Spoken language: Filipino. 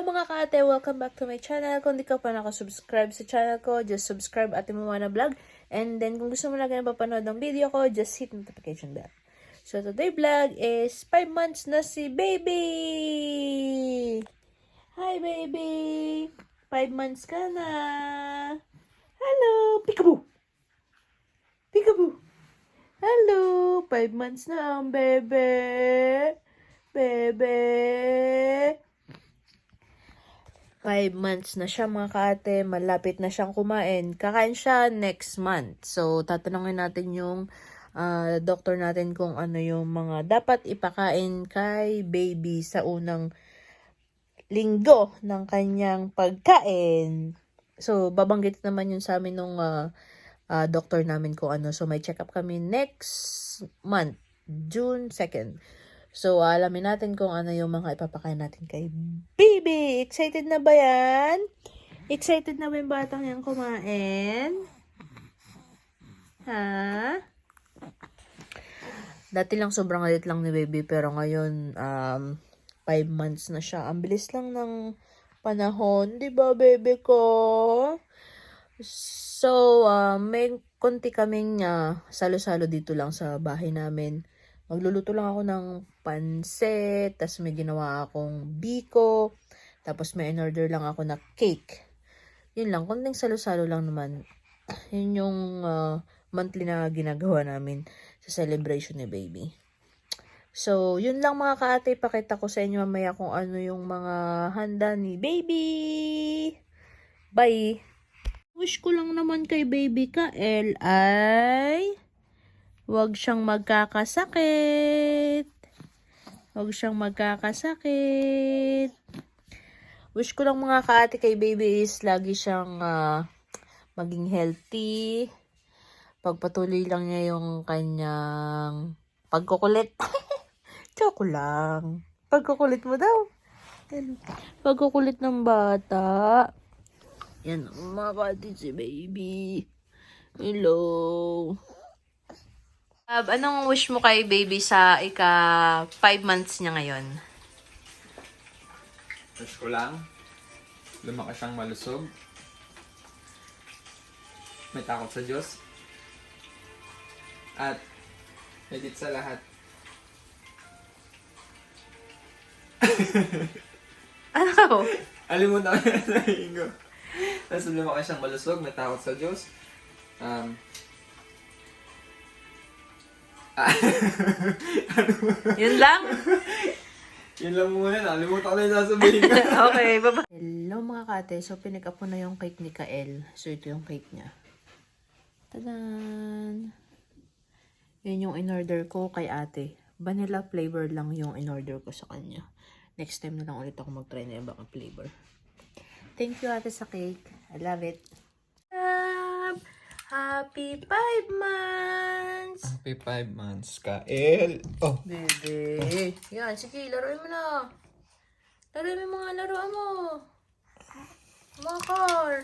mga kaate, welcome back to my channel. Kung di ka pa nakasubscribe sa channel ko, just subscribe at Mama na vlog. And then kung gusto mo lagi na papanood ng video ko, just hit notification bell. So today vlog is 5 months na si baby! Hi baby! 5 months ka na! Hello! Peekaboo! Peekaboo! Hello! 5 months na ang bebe! Bebe! Five months na siya mga kaate. Malapit na siyang kumain. Kakain siya next month. So, tatanungin natin yung ah, doctor natin kung ano yung mga dapat ipakain kay baby sa unang linggo ng kanyang pagkain. So, babanggit naman yun sa amin nung ah, ah, doctor namin kung ano. So, may check-up kami next month, June 2nd. So, alamin natin kung ano yung mga ipapakain natin kay baby. Excited na ba yan? Excited na ba yung batang yan kumain? Ha? Dati lang sobrang alit lang ni baby pero ngayon um, 5 months na siya. Ang bilis lang ng panahon, 'di ba baby ko? So, uh, may konti kaming uh, salo-salo dito lang sa bahay namin. Magluluto lang ako ng pansit, tapos may ginawa akong biko, tapos may in-order lang ako na cake. Yun lang, konting salo-salo lang naman. Yun yung uh, monthly na ginagawa namin sa celebration ni baby. So, yun lang mga kaate, pakita ko sa inyo mamaya kung ano yung mga handa ni baby. Bye! Wish ko lang naman kay baby ka, ay... Huwag siyang magkakasakit. Huwag siyang magkakasakit. Wish ko lang mga kaate kay baby is lagi siyang ah, maging healthy. Pagpatuloy lang niya yung kanyang pagkukulit. Joke lang. Pagkukulit mo daw. Pagkukulit ng bata. Yan, mga kaate si baby. Hello. Uh, anong wish mo kay baby sa ika 5 months niya ngayon? Wish ko lang, lumaki siyang malusog. May takot sa Diyos. At, higit sa lahat, Ano? alimutan ko na sabihin ko. Tapos lumaki siyang malusog, may takot sa Diyos. Um, ah, Yun lang? yun lang muna, nalimutan ko na yung sasabihin ko. okay, baba. Hello mga kate. So, pinick up ko na yung cake ni Kael. So, ito yung cake niya. Tadan! Yun yung in-order ko kay ate. Vanilla flavor lang yung in-order ko sa kanya. Next time na lang ulit ako mag-try na ibang flavor. Thank you ate sa cake. I love it. Happy 5 months! Happy 5 months, Kael. Oh, Bebe. Yan, sige, laruin mo na. Laruin mo yung mga laruan mo. Mga car.